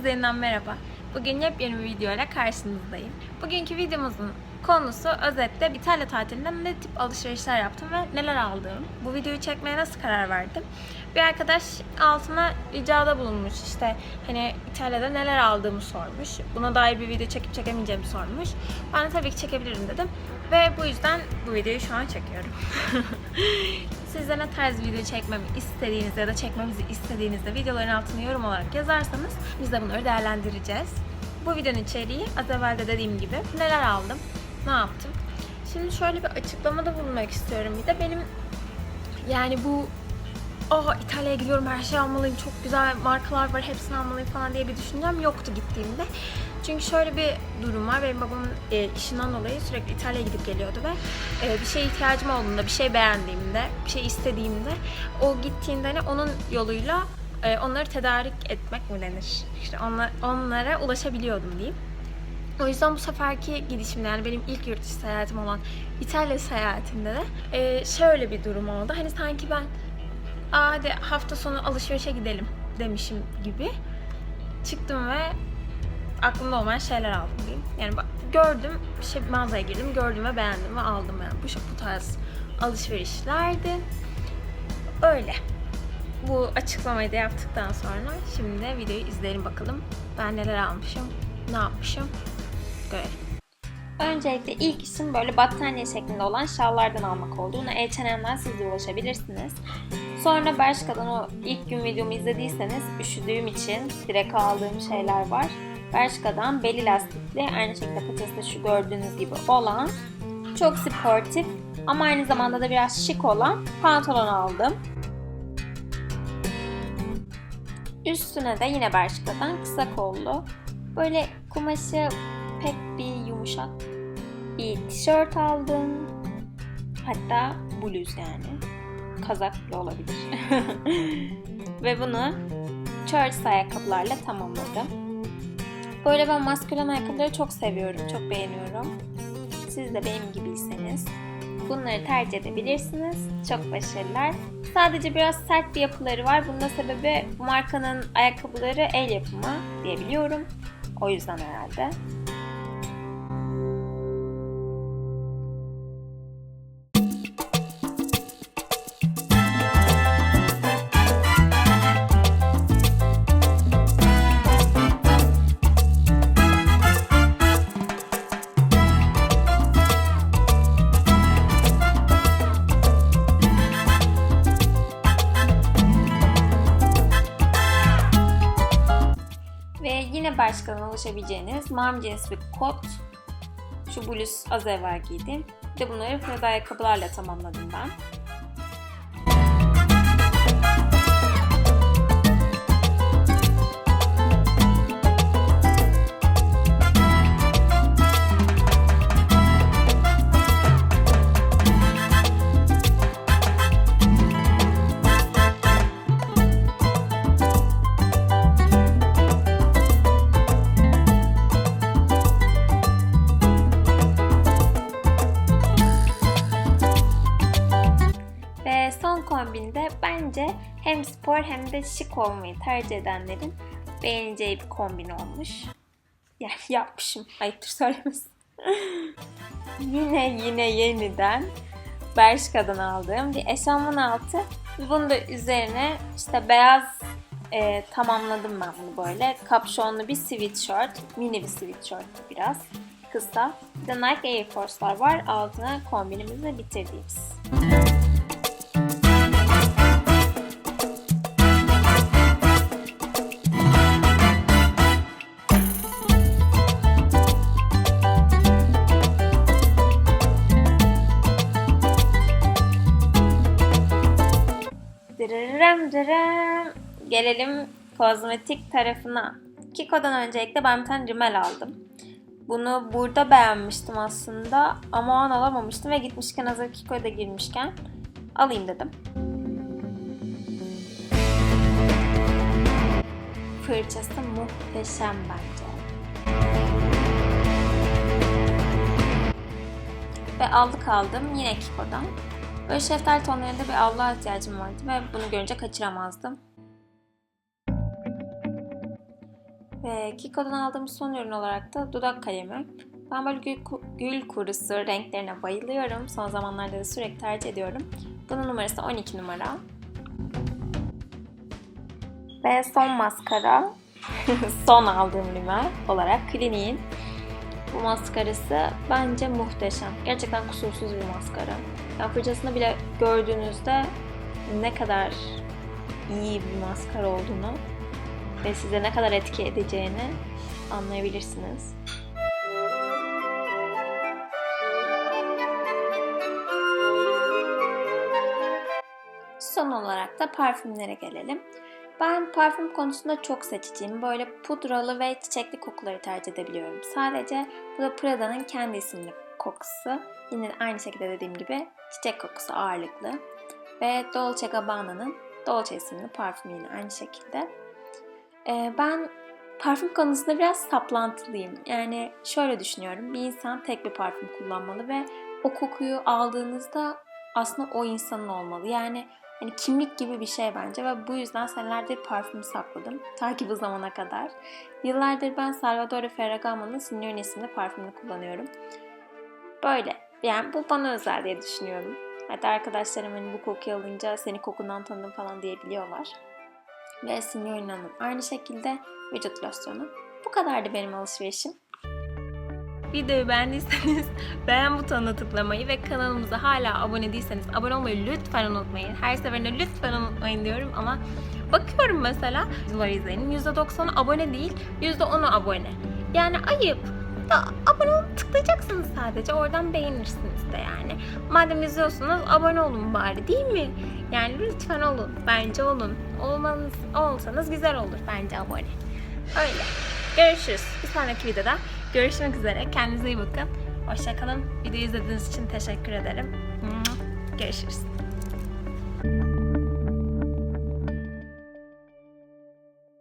Herkese yeniden merhaba. Bugün yepyeni bir video ile karşınızdayım. Bugünkü videomuzun konusu özetle İtalya tatilinden ne tip alışverişler yaptım ve neler aldım. Bu videoyu çekmeye nasıl karar verdim? Bir arkadaş altına ricada bulunmuş işte hani İtalya'da neler aldığımı sormuş. Buna dair bir video çekip çekemeyeceğimi sormuş. Ben de tabii ki çekebilirim dedim. Ve bu yüzden bu videoyu şu an çekiyorum. Siz de ne tarz video çekmemi istediğiniz ya da çekmemizi istediğinizde videoların altına yorum olarak yazarsanız biz de bunları değerlendireceğiz. Bu videonun içeriği az evvel de dediğim gibi neler aldım, ne yaptım. Şimdi şöyle bir açıklamada bulunmak istiyorum bir de benim yani bu Aa İtalya'ya gidiyorum her şey almalıyım çok güzel markalar var hepsini almalıyım falan diye bir düşüncem yoktu gittiğimde. Çünkü şöyle bir durum var benim babamın e, işinden dolayı sürekli İtalya'ya gidip geliyordu ve e, bir şeye ihtiyacım olduğunda, bir şey beğendiğimde, bir şey istediğimde o gittiğinde hani onun yoluyla e, onları tedarik etmek mi denir? İşte onla, onlara ulaşabiliyordum diyeyim. O yüzden bu seferki gidişimde yani benim ilk yurt dışı seyahatim olan İtalya seyahatimde de e, şöyle bir durum oldu. Hani sanki ben Aa hadi hafta sonu alışverişe gidelim demişim gibi çıktım ve aklımda olmayan şeyler aldım diyeyim. Yani bak, gördüm, şey mağazaya girdim, gördüm ve beğendim ve aldım yani. Bu, bu tarz alışverişlerdi. Öyle. Bu açıklamayı da yaptıktan sonra şimdi de videoyu izleyelim bakalım. Ben neler almışım, ne yapmışım görelim. Öncelikle ilk işim böyle battaniye şeklinde olan şallardan almak oldu. Buna H&M'den siz de ulaşabilirsiniz. Sonra Bershka'dan o ilk gün videomu izlediyseniz üşüdüğüm için direkt aldığım şeyler var. Bershka'dan beli lastikli aynı şekilde paçası şu gördüğünüz gibi olan çok sportif ama aynı zamanda da biraz şık olan pantolon aldım. Üstüne de yine Bershka'dan kısa kollu böyle kumaşı pek bir yumuşak bir tişört aldım. Hatta bluz yani. Kazak bile olabilir. Ve bunu shorts ayakkabılarla tamamladım. Böyle ben maskülen ayakkabıları çok seviyorum, çok beğeniyorum. Siz de benim gibiyseniz bunları tercih edebilirsiniz. Çok başarılılar. Sadece biraz sert bir yapıları var. Bunun da sebebi bu markanın ayakkabıları el yapımı diyebiliyorum. O yüzden herhalde. Yine başkalarına ulaşabileceğiniz mom jeans bir kot. Şu bluz az evvel giydim. Bir de bunları Prada ayakkabılarla tamamladım ben. Kombinde bence hem spor hem de şık olmayı tercih edenlerin beğeneceği bir kombin olmuş. Yani yapmışım. Ayıptır söylemesi. yine yine yeniden Bershka'dan aldığım bir eşofman altı. Bunu da üzerine işte beyaz e, tamamladım ben bunu böyle. Kapşonlu bir sweatshirt. Mini bir sweatshirt biraz. Kısa. Bir de Nike Air Force'lar var. Altına kombinimizi bitirdiğimiz. Dırırım dırım. Gelelim kozmetik tarafına. Kiko'dan öncelikle ben bir tane rimel aldım. Bunu burada beğenmiştim aslında ama o an alamamıştım ve gitmişken hazır Kiko'ya da girmişken alayım dedim. Fırçası muhteşem bence. Ve aldık aldım yine Kiko'dan. Böyle şeftali tonlarında bir allığa ihtiyacım vardı ve bunu görünce kaçıramazdım. Ve Kiko'dan aldığım son ürün olarak da dudak kalemi. Ben böyle gül, gül kurusu renklerine bayılıyorum. Son zamanlarda da sürekli tercih ediyorum. Bunun numarası 12 numara. Ve son maskara, son aldığım rimel olarak Clinique'in bu maskarası bence muhteşem. Gerçekten kusursuz bir maskara. Yani fırçasını bile gördüğünüzde ne kadar iyi bir maskara olduğunu ve size ne kadar etki edeceğini anlayabilirsiniz. Son olarak da parfümlere gelelim. Ben parfüm konusunda çok seçiciyim. Böyle pudralı ve çiçekli kokuları tercih edebiliyorum. Sadece bu da Prada'nın kendi isimli kokusu. Yine aynı şekilde dediğim gibi çiçek kokusu ağırlıklı. Ve Dolce Gabbana'nın Dolce isimli parfümü yine aynı şekilde. Ee, ben parfüm konusunda biraz saplantılıyım. Yani şöyle düşünüyorum. Bir insan tek bir parfüm kullanmalı ve o kokuyu aldığınızda aslında o insanın olmalı. Yani hani kimlik gibi bir şey bence ve bu yüzden senelerdir parfümü sakladım. Ta ki bu zamana kadar. Yıllardır ben Salvatore Ferragamo'nun Signore isimli parfümünü kullanıyorum. Böyle. Yani bu bana özel diye düşünüyorum. Hatta arkadaşlarım hani bu kokuyu alınca seni kokundan tanıdım falan diyebiliyorlar. Ve Signorina'nın aynı şekilde vücut losyonu. Bu kadardı benim alışverişim. Videoyu beğendiyseniz beğen butonuna tıklamayı ve kanalımıza hala abone değilseniz abone olmayı lütfen unutmayın. Her seferinde lütfen unutmayın diyorum ama bakıyorum mesela videoları izleyenin %90'ı abone değil %10'u abone. Yani ayıp. Da abone olup tıklayacaksınız sadece. Oradan beğenirsiniz de yani. Madem izliyorsunuz abone olun bari değil mi? Yani lütfen olun. Bence olun. Olmanız, olsanız güzel olur bence abone. Öyle. Görüşürüz. Bir sonraki videoda görüşmek üzere. Kendinize iyi bakın. Hoşçakalın. Videoyu izlediğiniz için teşekkür ederim. Görüşürüz.